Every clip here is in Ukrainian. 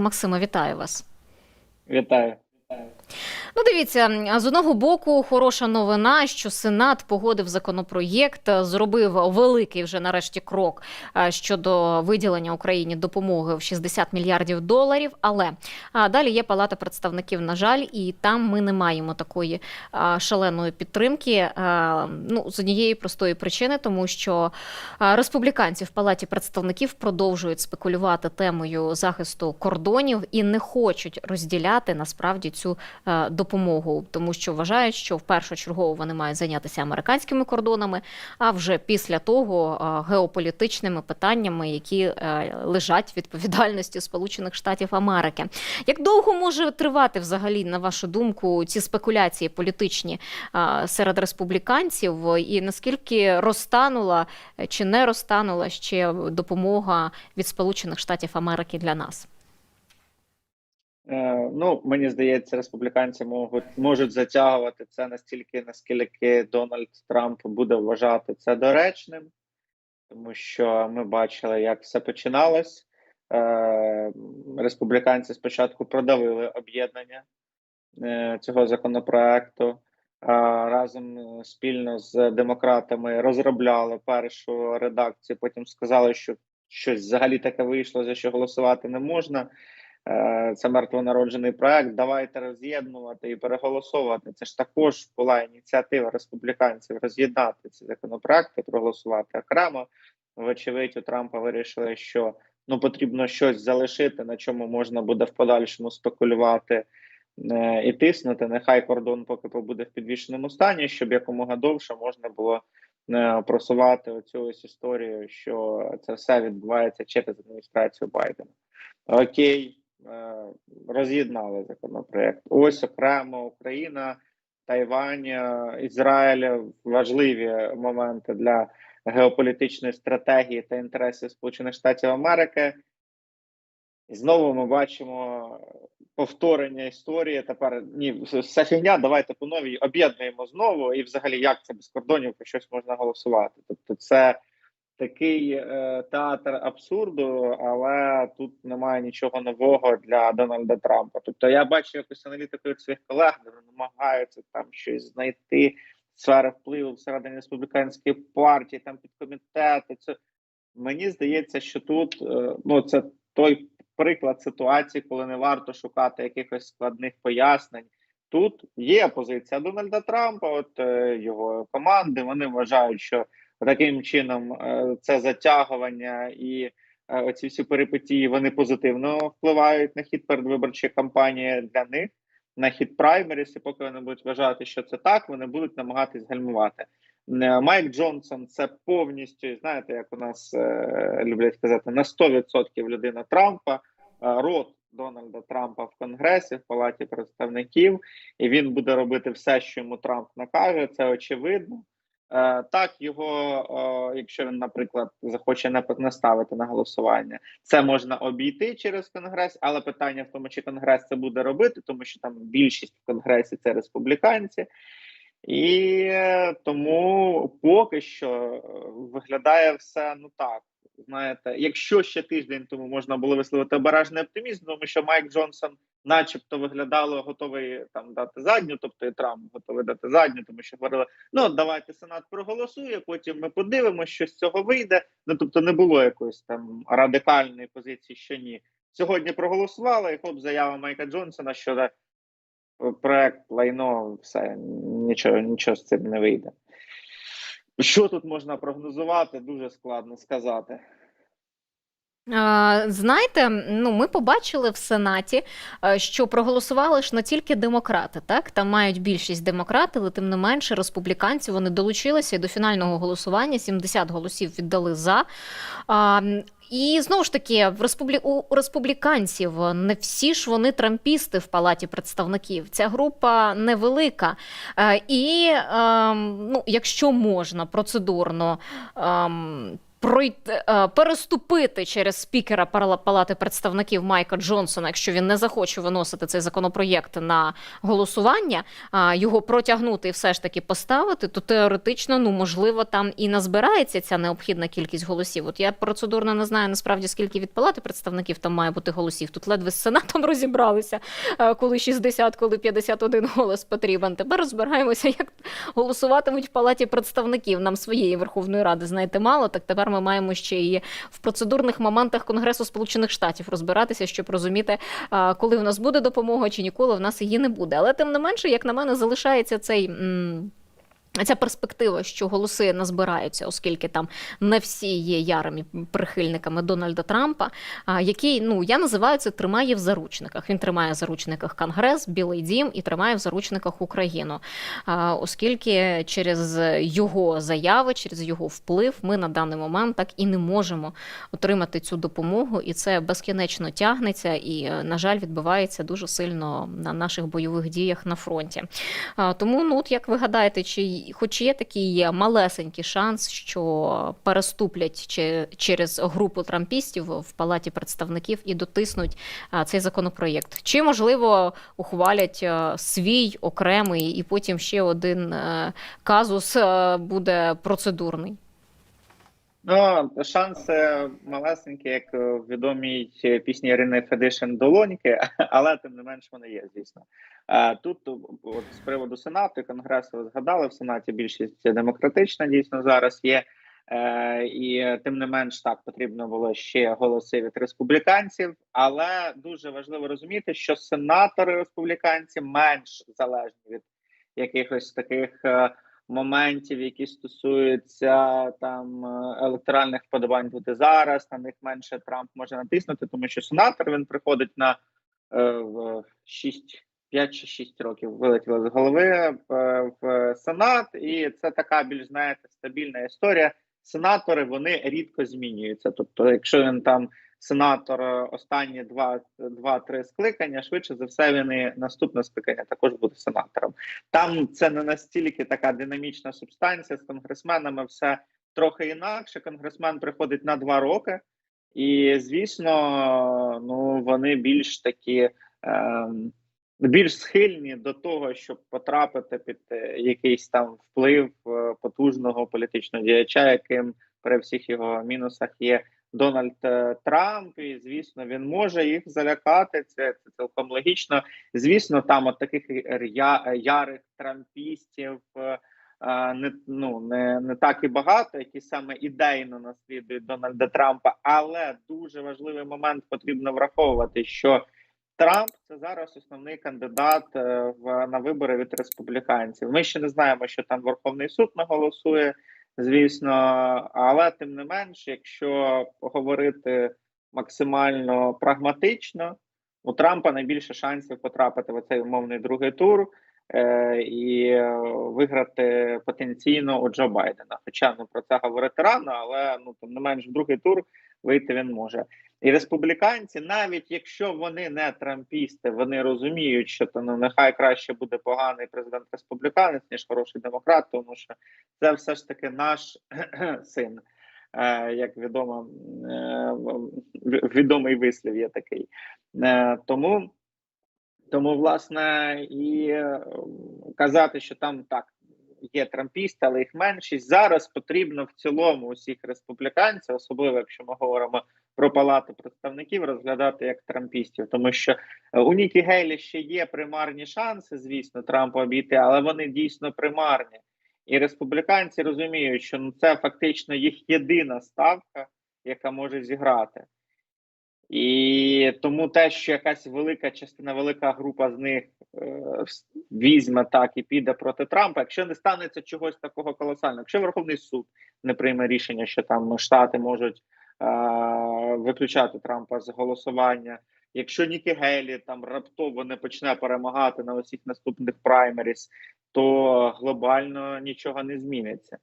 Максима, вітаю вас. Вітаю. Ну, дивіться, з одного боку, хороша новина, що Сенат погодив законопроєкт, зробив великий вже нарешті крок е, щодо виділення Україні допомоги в 60 мільярдів доларів. Але далі є Палата представників, на жаль, і там ми не маємо такої шаленої підтримки. Ну, з однієї простої причини, тому що республіканці в Палаті представників продовжують спекулювати темою захисту кордонів і не хочуть розділяти насправді цю е, допомогу, тому що вважають, що в першочергово вони мають зайнятися американськими кордонами, а вже після того е, геополітичними питаннями, які е, лежать відповідальності Сполучених Штатів Америки. Як довго може тривати взагалі, на вашу думку, ці спекуляції політичні е, серед республіканців, і наскільки розтанула е, чи не розтанула ще допомога від Сполучених Штатів Америки для нас? Е, ну, мені здається, республіканці можуть, можуть затягувати це настільки, наскільки Дональд Трамп буде вважати це доречним, тому що ми бачили, як все починалось. Е, республіканці спочатку продавили об'єднання е, цього законопроекту. Разом спільно з демократами розробляли першу редакцію. Потім сказали, що щось взагалі таке вийшло, за що голосувати не можна. Е, Це мертвонароджений проект. Давайте роз'єднувати і переголосовувати. Це ж також була ініціатива республіканців роз'єднати ці законопроекти, проголосувати окремо. Вочевидь, у Трампа вирішили, що ну потрібно щось залишити, на чому можна буде в подальшому спекулювати е, і тиснути. Нехай кордон поки побуде в підвішеному стані, щоб якомога довше можна було е, просувати оцю ось історію, що це все відбувається через адміністрацію Байдена. Окей, роз'єднали законопроект. Ось окремо Україна, Тайвань, е, Ізраїль важливі моменти для геополітичної стратегії та інтересів Сполучених Штатів Америки. І знову ми бачимо повторення історії. Тепер ні, все фігня, давайте по новій об'єднуємо знову. І взагалі, як це без кордонів про щось можна голосувати? Тобто, це такий е, театр абсурду, але тут немає нічого нового для Дональда Трампа. Тобто, я бачу якусь аналітику від своїх колег, де намагаються там щось знайти сфери впливу всередині республіканської партії, там підкомітети. Це мені здається, що тут е, ну це той приклад ситуації, коли не варто шукати якихось складних пояснень. Тут є позиція Дональда Трампа, от е, його команди. Вони вважають, що таким чином е, це затягування і е, оці всі перипетії вони позитивно впливають на хід передвиборчої кампанії для них, на хід праймеріс. І поки вони будуть вважати, що це так, вони будуть намагатись гальмувати. Е, Майк Джонсон це повністю, знаєте, як у нас е, люблять казати, на 100% людина Трампа, рот Дональда Трампа в Конгресі, в Палаті представників, і він буде робити все, що йому Трамп накаже. Це очевидно. Е, так, його, якщо він, наприклад, захоче не ставити на голосування, це можна обійти через конгрес, але питання в тому, чи конгрес це буде робити, тому що там більшість в конгресі це республіканці. І е, тому поки що е, виглядає все ну так. Знаєте, якщо ще тиждень тому можна було висловити обережний оптимізм, тому що Майк Джонсон, начебто, виглядало готовий там дати задню, тобто і Трамп готовий дати задню, тому що говорили: ну давайте Сенат проголосує, потім ми подивимося, що з цього вийде. Ну тобто, не було якоїсь там радикальної позиції, що ні. Сьогодні проголосували, і хоп, заява Майка Джонсона щодо проект лайно, все нічого, нічого з цим не вийде. Що тут можна прогнозувати, дуже складно сказати. Знаєте, ну ми побачили в Сенаті, е, що проголосували ж не тільки демократи, так там мають більшість демократи, але тим не менше республіканці вони долучилися до фінального голосування. 70 голосів віддали за. І знову ж таки, в республі... у республіканців не всі ж вони трампісти в палаті представників. Ця група невелика. Е, І ем, ну, якщо можна процедурно. ем, пройти е, переступити через спікера Палати представників Майка Джонсона, якщо він не захоче виносити цей законопроєкт на голосування, його протягнути і все ж таки поставити, то теоретично, ну можливо, там і назбирається ця необхідна кількість голосів. От я процедурно не знаю насправді скільки від палати представників там має бути голосів. Тут ледве з сенатом розібралися, е, коли 60, коли 51 голос потрібен. Тепер розбираємося, як голосуватимуть в палаті представників. Нам своєї Верховної Ради знаєте мало. Так тепер ми маємо ще і в процедурних моментах Конгресу Сполучених Штатів розбиратися, щоб розуміти, коли в нас буде допомога чи ніколи в нас її не буде. Але тим не менше, як на мене, залишається цей. Ця перспектива, що голоси назбираються, оскільки там не всі є ярими прихильниками Дональда Трампа, який ну я називаю це тримає в заручниках. Він тримає в заручниках Конгрес, Білий Дім і тримає в заручниках Україну. Оскільки через його заяви, через його вплив, ми на даний момент так і не можемо отримати цю допомогу, і це безкінечно тягнеться, і на жаль, відбувається дуже сильно на наших бойових діях на фронті. Тому, ну от як ви гадаєте, чи хоч є такий малесенький шанс, що переступлять через групу трампістів в палаті представників і дотиснуть цей законопроєкт? Чи можливо ухвалять свій окремий, і потім ще один е, казус е, буде процедурний? Ну, шанси малесенькі, як е, в відомій е, пісні Ірини Федишин Долоньки, але тим не менш вони є, звісно. Е, Тут от, з приводу Сенату Конгресу ви згадали в Сенаті більшість демократична дійсно зараз є. Е, І тим не менш так потрібно було ще голоси від республіканців. Але дуже важливо розуміти, що сенатори республіканці менш залежні від якихось таких. Моментів, які стосуються там е, електоральних вподобань бути зараз. На них менше Трамп може натиснути, тому що сенатор він приходить на е, в 6, 5 чи 6 років вилетіло з голови е, в Сенат, і це така більш знаєте стабільна історія. Сенатори вони рідко змінюються. Тобто, якщо він там сенатор е, останні два, два-три скликання, швидше за все, він і наступне скликання також буде сенатором. Там це не настільки така динамічна субстанція з конгресменами. Все трохи інакше. Конгресмен приходить на два роки, і звісно, ну вони більш такі. Ем, більш схильні до того, щоб потрапити під е, якийсь там вплив е, потужного політичного діяча, яким при всіх його мінусах є Дональд е, Трамп, і звісно, він може їх залякати. Це, це цілком логічно. Звісно, там от таких я, ярих трампістів не ну не, не так і багато, які саме ідейно наслідують Дональда Трампа. Але дуже важливий момент потрібно враховувати, що Трамп це зараз основний кандидат е, в на вибори від республіканців. Ми ще не знаємо, що там Верховний суд наголосує, звісно, але тим не менш, якщо говорити максимально прагматично, у Трампа найбільше шансів потрапити в цей умовний другий тур е, і виграти потенційно у Джо Байдена. Хоча ну про це говорити рано, але ну тим не менш в другий тур вийти він може. І республіканці, навіть якщо вони не трампісти, вони розуміють, що то ну нехай краще буде поганий президент республіканець, ніж хороший демократ, тому що це все ж таки наш син. Е, як відомо, е, відомий вислів є такий. Е, тому, тому, власне, і казати, що там так є трампісти, але їх меншість. Зараз потрібно в цілому усіх республіканців, особливо якщо ми говоримо про палату представників, розглядати як трампістів, тому що у Нікі Гейлі ще є примарні шанси, звісно, Трампа обійти, але вони дійсно примарні. І республіканці розуміють, що ну це фактично їх єдина ставка, яка може зіграти. І тому те, що якась велика частина, велика група з них е, візьме так і піде проти Трампа, якщо не станеться чогось такого колосального, якщо Верховний суд не прийме рішення, що там штати можуть е, виключати Трампа з голосування, якщо Нікі Гелі там раптово не почне перемагати на усіх наступних праймеріс, то глобально нічого не зміниться.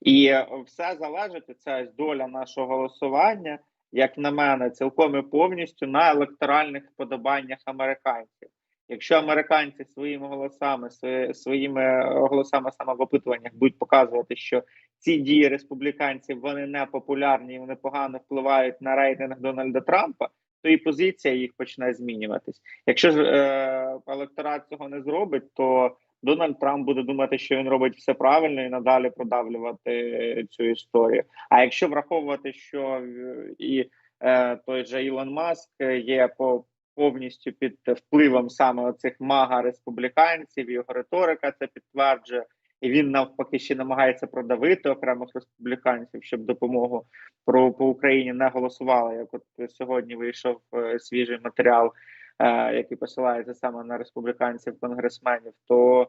І е, все залежить ця доля нашого голосування як на мене, цілком і повністю на електоральних вподобаннях американців. Якщо американці своїми голосами, своїми голосами саме в опитуваннях будуть показувати, що ці дії республіканців вони не популярні, і вони погано впливають на рейтинг Дональда Трампа, то і позиція їх почне змінюватись. Якщо ж е, електорат цього не зробить, то Дональд Трамп буде думати, що він робить все правильно і надалі продавлювати е, цю історію. А якщо враховувати, що е, і е, той же Ілон Маск е, є по повністю під впливом саме оцих мага республіканців, його риторика це підтверджує. І він навпаки ще намагається продавити окремих республіканців, щоб допомогу про по Україні не голосували. Як от сьогодні вийшов свіжий матеріал, який посилається саме на республіканців конгресменів, то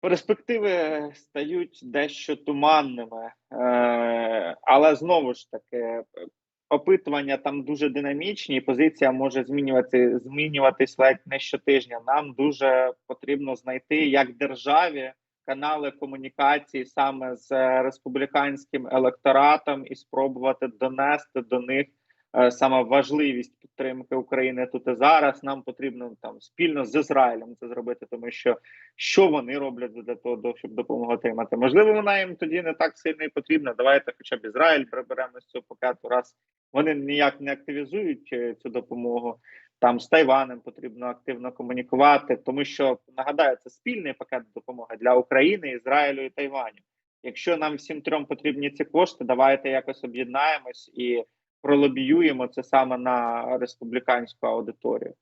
перспективи стають дещо туманними. Е, але знову ж таки, опитування там дуже динамічні, позиція може змінювати змінюватись ледь не щотижня. Нам дуже потрібно знайти як державі канали комунікації саме з республіканським електоратом і спробувати донести до них е, саме важливість підтримки України тут і зараз. Нам потрібно там спільно з Ізраїлем це зробити, тому що що вони роблять для того, щоб допомогу отримати. Можливо, вона їм тоді не так сильно і потрібна. Давайте, хоча б Ізраїль приберемо з цього пакету, раз вони ніяк не активізують е, цю допомогу. Там з Тайванем потрібно активно комунікувати, тому що нагадаю, це спільний пакет допомоги для України, Ізраїлю і Тайваню. Якщо нам всім трьом потрібні ці кошти, давайте якось об'єднаємось і пролобіюємо це саме на республіканську аудиторію.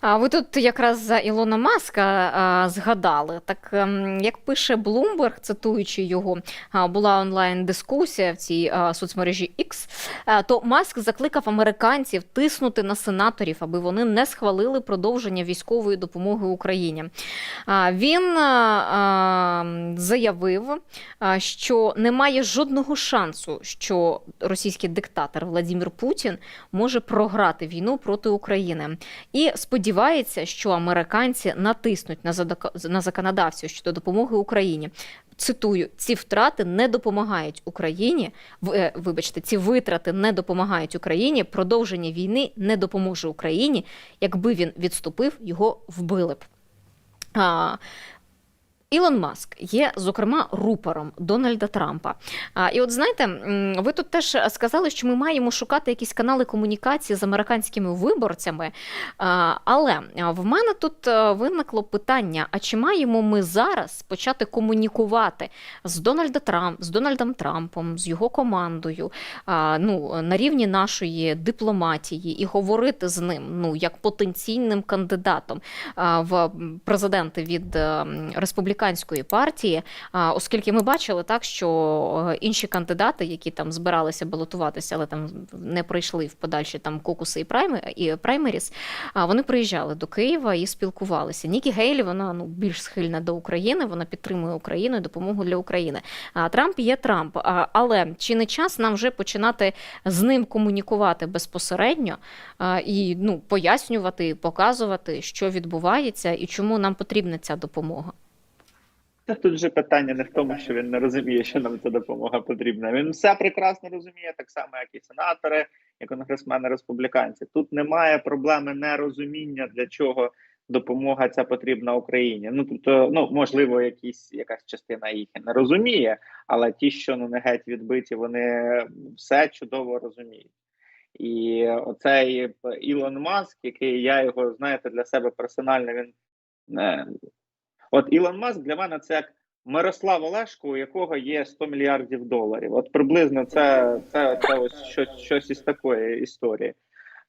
А ви тут якраз за Ілона Маска згадали. Так ем, як пише Bloomberg, цитуючи його, була онлайн дискусія в цій соцмережі X, то Маск закликав американців тиснути на сенаторів, аби вони не схвалили продовження військової допомоги Україні. Він заявив, що немає жодного шансу, що російський диктатор Владимир Путін може програти війну проти України. І сподівається, що американці натиснуть на на законодавців щодо допомоги Україні. Цитую, ці втрати не допомагають Україні. е, Вибачте, ці витрати не допомагають Україні. Продовження війни не допоможе Україні. Якби він відступив, його вбили б. Ілон Маск є, зокрема, рупором Дональда Трампа. А, і от знаєте, ви тут теж сказали, що ми маємо шукати якісь канали комунікації з американськими виборцями. Але в мене тут е, виникло питання: а чи маємо ми зараз почати комунікувати з Дональда Трамп, з Дональдом Трампом, з його командою, ну, на рівні нашої дипломатії і говорити з ним ну, як потенційним кандидатом в президенти від е, республіканської партії, оскільки ми бачили так, що е, інші кандидати, які там збиралися балотуватися, але там не пройшли в подальші там кокуси і прайми і праймеріс, вони приїжджали до Києва і спілкувалися. Нікі Гейлі, вона ну більш схильна до України, вона підтримує Україну і допомогу для України. А Трамп є Трамп. Але чи не час нам вже починати з ним комунікувати безпосередньо і ну пояснювати, показувати, що відбувається і чому нам потрібна ця допомога? Та тут же питання не в тому, що він не розуміє, що нам ця допомога потрібна. Він все прекрасно розуміє, так само, як і сенатори, і конгресмени республіканці. Тут немає проблеми нерозуміння, для чого допомога ця потрібна Україні. Ну тобто, ну можливо, якісь якась частина їх не розуміє, але ті, що ну не геть відбиті, вони все чудово розуміють. І оцей Ілон Маск, який я його знаєте для себе персонально, він е, От Ілон Маск для мене це як Мирослав Олешко, у якого є 100 мільярдів доларів. От приблизно це, це, це ось щось, щось із такої історії.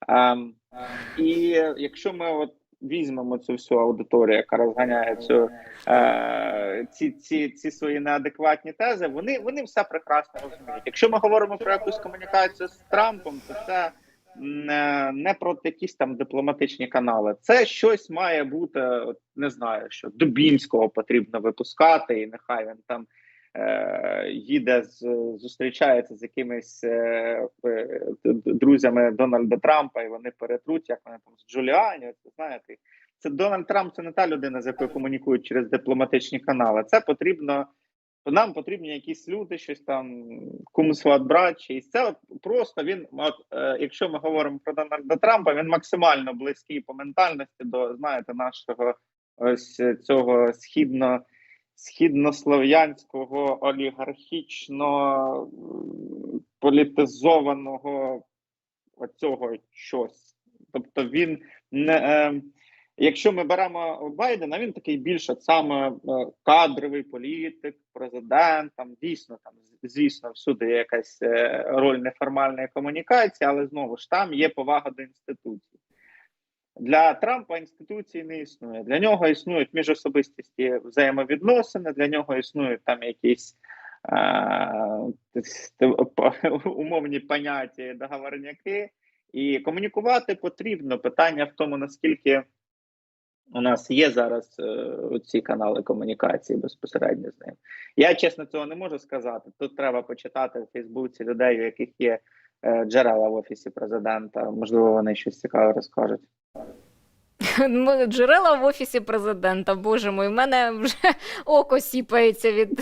Ем, і якщо ми от візьмемо цю всю аудиторію, яка розганяє цю, е, ці, ці, ці свої неадекватні тези, вони, вони все прекрасно розуміють. Якщо ми говоримо про якусь комунікацію з Трампом, то це не, про якісь там дипломатичні канали. Це щось має бути, не знаю, що Дубінського потрібно випускати, і нехай він там е, їде з зустрічається з якимись е, друзями Дональда Трампа, і вони перетруть, як вони там з Джуліані. Знаєте, це Дональд Трамп це не та людина, з якою комунікують через дипломатичні канали. Це потрібно. То нам потрібні якісь люди, щось там кумсват брат, чиїсь. Це от просто він, от, е, якщо ми говоримо про Дональда Трампа, він максимально близький по ментальності до знаєте нашого ось цього східно східнослов'янського олігархічно політизованого оцього щось. Тобто він не е, якщо ми беремо Байдена, він такий більше саме е, кадровий політик, президент. Там дійсно там звісно всюди є якась е, роль неформальної комунікації, але знову ж там є повага до інституцій. Для Трампа інституції не існує. Для нього існують міжособистісті взаємовідносини, для нього існують там якісь е, умовні поняття, договорняки. І комунікувати потрібно. Питання в тому, наскільки у нас є зараз е, ці канали комунікації безпосередньо з ним. Я чесно цього не можу сказати. Тут треба почитати в Фейсбуці людей, у яких є е, джерела в офісі президента. Можливо, вони щось цікаве розкажуть. Джерела в офісі президента. Боже мой, в мене вже око сіпається від,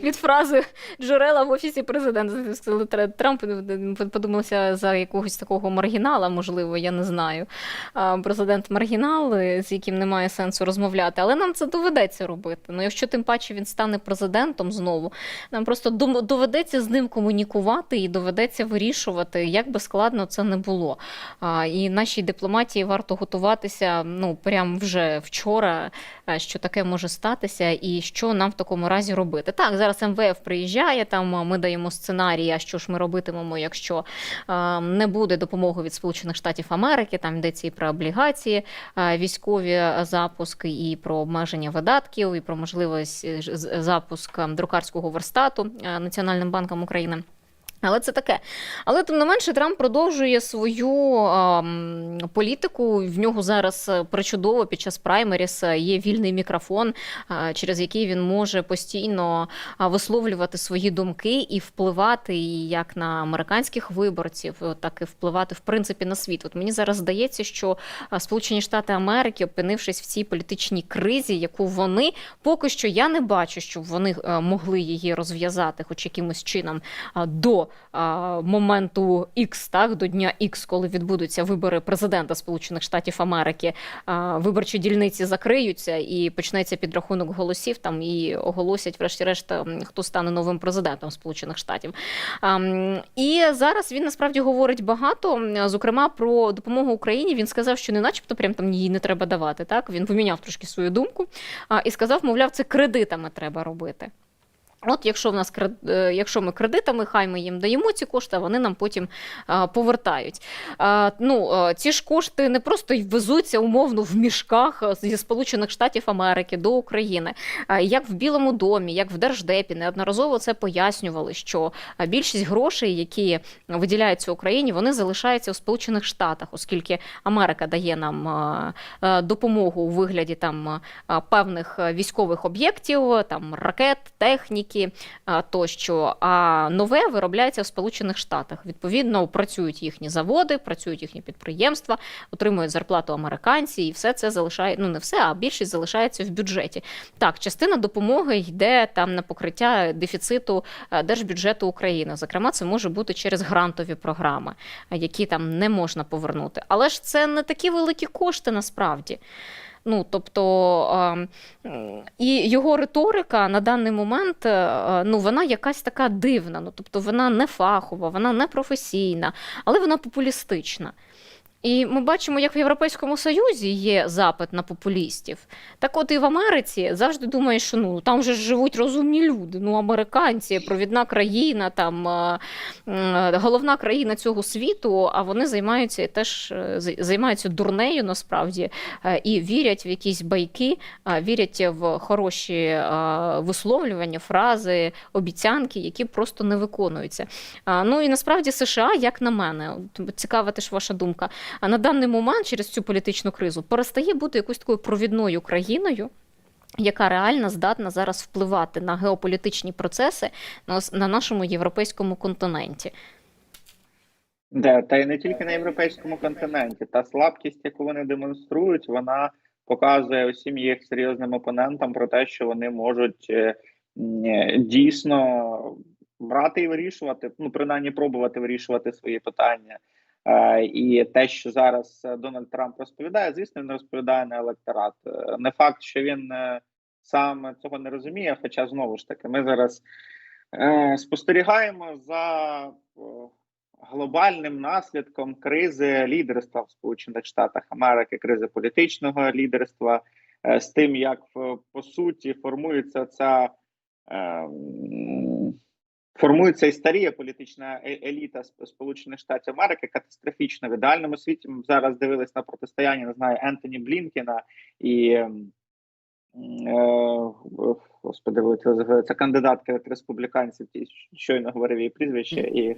від фрази джерела в офісі президента. Трамп подумався за якогось такого маргінала, можливо, я не знаю. Президент маргінал, е, з яким немає сенсу розмовляти, але нам це доведеться робити. Ну, якщо тим паче він стане президентом знову, нам просто доведеться з ним комунікувати і доведеться вирішувати, як би складно це не було. І нашій дипломатії варто готуватися ну прям вже вчора, що таке може статися, і що нам в такому разі робити. Так, зараз МВФ приїжджає, там ми даємо сценарій, а що ж ми робитимемо, якщо не буде допомоги від Сполучених Штатів Америки, там йдеться і про облігації військові запуски, і про обмеження видатків, і про можливість е, запуск друкарського верстату Національним банком України. Але це таке. Але тим не менше, Трамп продовжує свою ем, політику. В нього зараз е, причудово під час праймеріс е, є вільний мікрофон, е, через який він може постійно висловлювати свої думки і впливати як на американських виборців, так і впливати в принципі на світ. От мені зараз здається, що Сполучені Штати Америки, опинившись в цій політичній кризі, яку вони поки що я не бачу, щоб вони могли її розв'язати, хоч якимось чином до а, моменту X, так до дня X, коли відбудуться вибори президента Сполучених Штатів Америки. А, виборчі дільниці закриються і почнеться підрахунок голосів. Там і оголосять, врешті-решт, хто стане новим президентом Сполучених Штатів. А, і зараз він насправді говорить багато, зокрема про допомогу Україні. Він сказав, що не начебто прям там її не треба давати. Так він поміняв трошки свою думку а, і сказав, мовляв, це кредитами треба робити. От якщо в нас е, якщо ми кредитами, хай ми їм даємо ці кошти, а вони нам потім а, повертають. А, ну, ці ж кошти не просто везуться умовно в мішках зі Сполучених Штатів Америки до України. А, як в Білому домі, як в Держдепі, неодноразово це пояснювали, що більшість грошей, які виділяються Україні, вони залишаються у Сполучених Штатах, оскільки Америка дає нам допомогу у вигляді там певних військових об'єктів, там ракет, техніки а, тощо. А нове виробляється в Сполучених Штатах. Відповідно, працюють їхні заводи, працюють їхні підприємства, отримують зарплату американці, і все це залишає. Ну не все, а більшість залишається в бюджеті. Так, частина допомоги йде там на покриття дефіциту е, держбюджету України. Зокрема, це може бути через грантові програми, е, які там не можна повернути. Але ж це не такі великі кошти насправді. Ну, тобто, е, і його риторика на даний момент, е, ну, вона якась така дивна. Ну, тобто, вона не фахова, вона не професійна, але вона популістична. І ми бачимо, як в Європейському Союзі є запит на популістів. Так от і в Америці завжди думаєш, що ну там же живуть розумні люди. Ну, американці, провідна країна, там головна країна цього світу, а вони займаються теж е, займаються дурнею насправді е, і вірять в якісь байки, вірять в хороші висловлювання, фрази, обіцянки, які просто не виконуються. Ну і насправді США, як на мене, цікава теж ваша думка. А на даний момент через цю політичну кризу перестає бути якоюсь такою провідною країною. Яка реально здатна зараз впливати на геополітичні процеси на, нашому європейському континенті? Да, та й не тільки на європейському континенті. Та слабкість, яку вони демонструють, вона показує усім їх серйозним опонентам про те, що вони можуть е, дійсно брати і вирішувати, ну принаймні пробувати вирішувати свої питання. Е, І те, що зараз е, Дональд Трамп розповідає, звісно, він розповідає на електорат. Е, Не факт, що він сам цього не розуміє. Хоча знову ж таки, ми зараз спостерігаємо за глобальним наслідком кризи лідерства в Сполучених Штатах Америки, кризи політичного лідерства, з тим, як по суті формується ця. Формується і старіє політична е- еліта Сполучених Штатів Америки катастрофічно. В ідеальному світі ми зараз дивились на протистояння, не знаю, Ентоні Блінкіна і е, господи, ви це кандидатка від республіканців, щойно говорив її прізвище, і,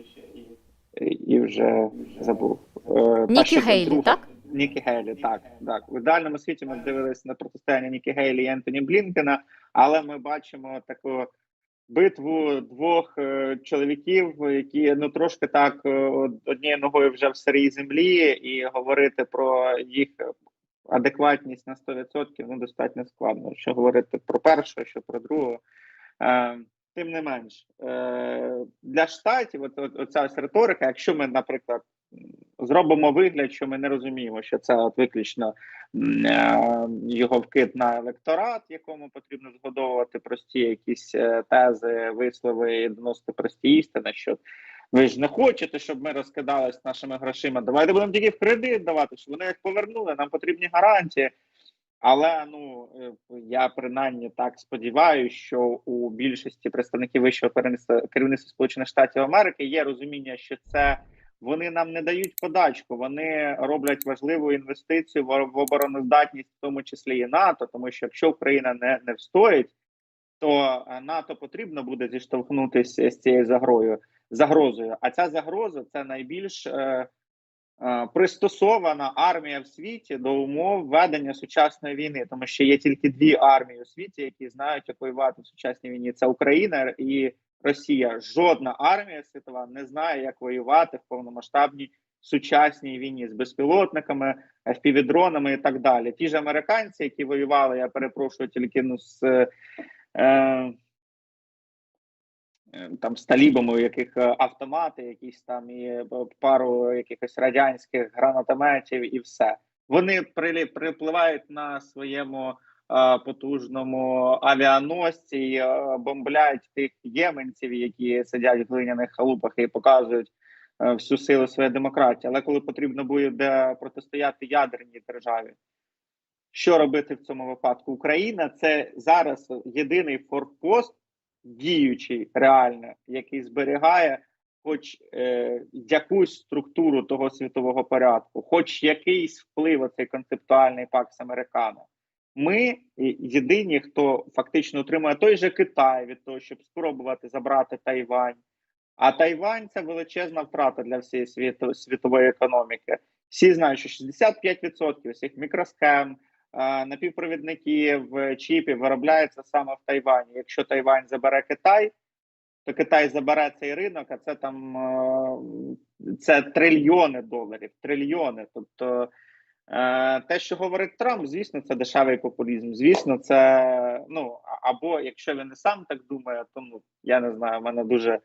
і, вже забув. Е, Нікі Гейлі, так? Нікі Гейлі, так, так. В ідеальному світі ми дивилися на протистояння Нікі Гейлі і Ентоні Блінкена, але ми бачимо таку битву двох е, чоловіків, які ну трошки так е, однією ногою вже в сирій землі, і говорити про їх адекватність на 100% ну достатньо складно. Що говорити про першого, що про другого. Е, тим не менш, для штатів, от, от, оця ось риторика, якщо ми, наприклад, зробимо вигляд, що ми не розуміємо, що це от виключно е, його вкид на електорат, якому потрібно згодовувати прості якісь е, тези, вислови і доносити прості істини, що ви ж не хочете, щоб ми розкидались нашими грошима. Давайте будемо тільки в кредит давати, щоб вони їх повернули. Нам потрібні гарантії. Але ну е, я принаймні так сподіваюся, що у більшості представників вищого керівництва Сполучених Штатів Америки є розуміння, що це вони нам не дають подачку, вони роблять важливу інвестицію в, обороноздатність, в тому числі і НАТО, тому що якщо Україна не, не встоїть, то е, НАТО потрібно буде зіштовхнутися з цією загрою загрозою. А ця загроза це найбільш е, е, пристосована армія в світі до умов ведення сучасної війни, тому що є тільки дві армії у світі, які знають, як воювати в сучасній війні. Це Україна і Росія. Жодна армія світова не знає, як воювати в повномасштабній сучасній війні з безпілотниками, FPV-дронами і так далі. Ті ж американці, які воювали, я перепрошую, тільки ну з. Е, е, там з талібами, у яких е, автомати, якісь там і е, пару якихось радянських гранатометів, і все. Вони припливають на своєму потужному авіаносці, е, бомбляють тих єменців, які сидять в глиняних халупах і показують е, всю силу своєї демократії. Але коли потрібно буде протистояти ядерній державі, що робити в цьому випадку? Україна це зараз єдиний форпост, діючий реально, який зберігає хоч е, якусь структуру того світового порядку, хоч якийсь вплив оцей концептуальний пакс Американо. Ми єдині, хто фактично отримує той же Китай від того, щоб спробувати забрати Тайвань. А Тайвань це величезна втрата для всієї світової економіки. Всі знають, що 65% усіх мікросхем, е, напівпровідників, е, чіпів виробляється саме в Тайвані. Якщо Тайвань забере Китай, то Китай забере цей ринок, а це там е, це трильйони доларів, трильйони. Тобто е, те, що говорить Трамп, звісно, це дешевий популізм. Звісно, це ну або якщо він не сам так думає, то ну я не знаю, в мене дуже.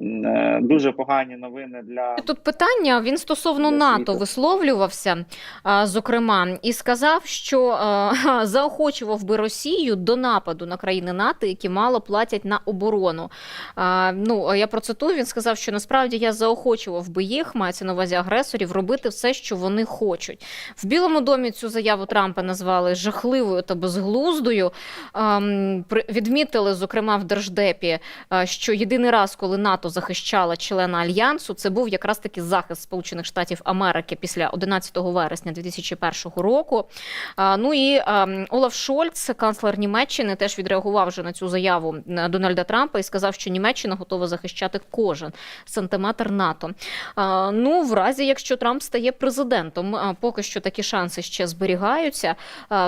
Е, Дуже погані новини для Тут питання він стосовно НАТО висловлювався, зокрема, і сказав, що заохочував би Росію до нападу на країни НАТО, які мало платять на оборону. Ну я процитую. Він сказав, що насправді я заохочував би їх, мається на увазі агресорів, робити все, що вони хочуть. В Білому домі цю заяву Трампа назвали жахливою та безглуздою. Відмітили, зокрема, в Держдепі, що єдиний раз, коли НАТО захищала члена альянсу, це був якраз таки захист Сполучених Штатів Америки після 11 вересня 2001 року. Ну і Олаф Шольц, канцлер Німеччини, теж відреагував вже на цю заяву Дональда Трампа і сказав, що Німеччина готова захищати кожен сантиметр НАТО. Ну, в разі, якщо Трамп стає президентом, поки що такі шанси ще зберігаються.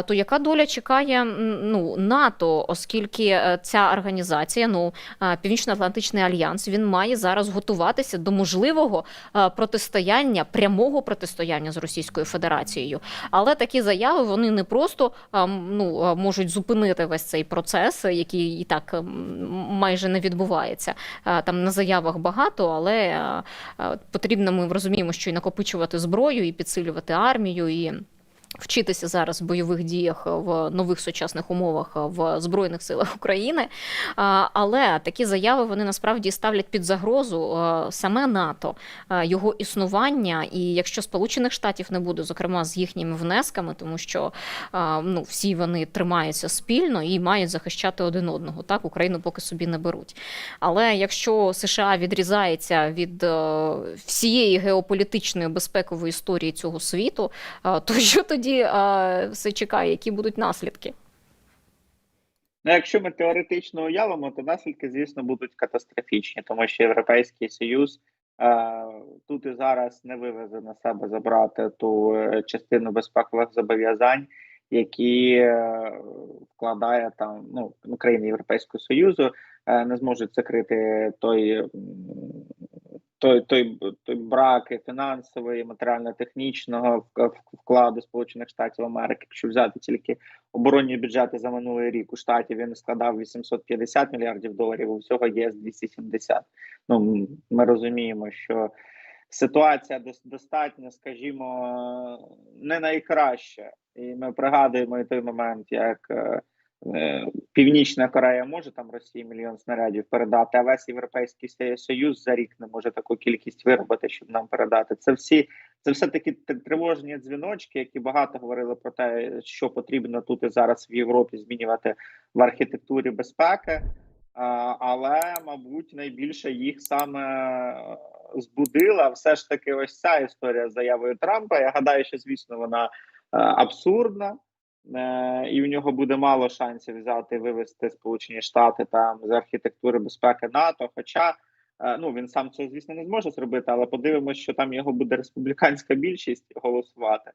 То яка доля чекає ну НАТО, оскільки е, ця організація, ну Північно-Атлантичний альянс, він має зараз готуватися до можливого е, протистояння, прямого протистояння з Російською Федерацією. Але такі заяви вони не просто е, ну, е, можуть зупинити весь цей процес, який і так майже не відбувається. Е, Там на заявах багато, але потрібно, ми розуміємо, що і накопичувати зброю, і підсилювати армію, і вчитися зараз в бойових діях в нових сучасних умовах в Збройних силах України. Але такі заяви вони насправді ставлять під загрозу саме НАТО, його існування. І якщо Сполучених Штатів не буде, зокрема з їхніми внесками, тому що ну, всі вони тримаються спільно і мають захищати один одного. Так, Україну поки собі не беруть. Але якщо США відрізається від е, всієї геополітичної безпекової історії цього світу, е, то що тоді е, все чекає? Які будуть наслідки? Ну, якщо ми теоретично уявимо, то наслідки, звісно, будуть катастрофічні, тому що Європейський Союз е, тут і зараз не вивезе на себе забрати ту е, частину безпекових зобов'язань, які вкладає там ну, країни Європейського Союзу, не зможуть закрити той. Той, той, той брак і фінансовий, і матеріально-технічного вкладу Сполучених Штатів Америки, якщо взяти тільки оборонні бюджети за минулий рік у штаті він складав 850 мільярдів доларів, у всього ЄС 270. Ну ми розуміємо, що ситуація дос- достатньо, скажімо, не найкраща, і ми пригадуємо і той момент, як. Е, Північна Корея може там Росії мільйон снарядів передати, а весь європейський Союз- союз за рік не може таку кількість виробити, щоб нам передати. Це всі це все такі тривожні дзвіночки, які багато говорили про те, що потрібно тут і зараз в Європі змінювати в архітектурі безпеки. Але, мабуть, найбільше їх саме е, збудила все ж таки ось ця історія з заявою Трампа. Я гадаю, що звісно вона е, абсурдна. Е, і в нього буде мало шансів взяти вивести Сполучені Штати там з архітектури безпеки НАТО. Хоча е, ну він сам цього, звісно, не зможе зробити, але подивимось, що там його буде республіканська більшість голосувати.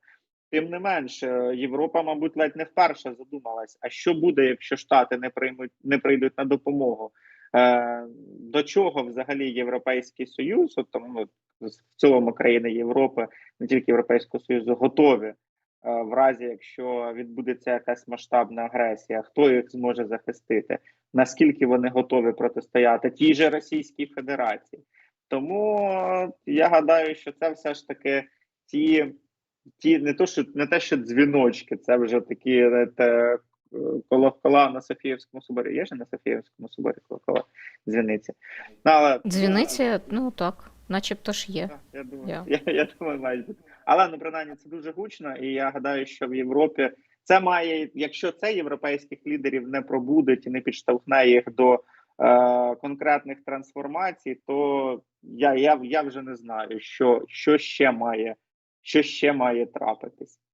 Тим не менш, е, Європа, мабуть, ледь не вперше задумалась: а що буде, якщо Штати не приймуть не прийдуть на допомогу? До чого взагалі Європейський Союз, от, там, ну, в цілому країни Європи, не тільки Європейського Союзу, готові в разі, якщо відбудеться якась масштабна агресія, хто їх зможе захистити? Наскільки вони готові протистояти тій же Російській Федерації? Тому е, я гадаю, що це все ж таки ті, ті не то, що не те, що дзвіночки, це вже такі е, те, колокола на Софіївському соборі. Є ж на Софіївському соборі колокола дзвіниці. Ну, але, Дзвіниці, ну так, начебто ж є. Так, Я думаю, Я. я, я думаю, мають бути. Але ну, принаймні це дуже гучно, і я гадаю, що в Європі це має, якщо це європейських лідерів не пробудить і не підштовхне їх до е, конкретних трансформацій, то я, я, я вже не знаю, що, що ще має, що ще має трапитись.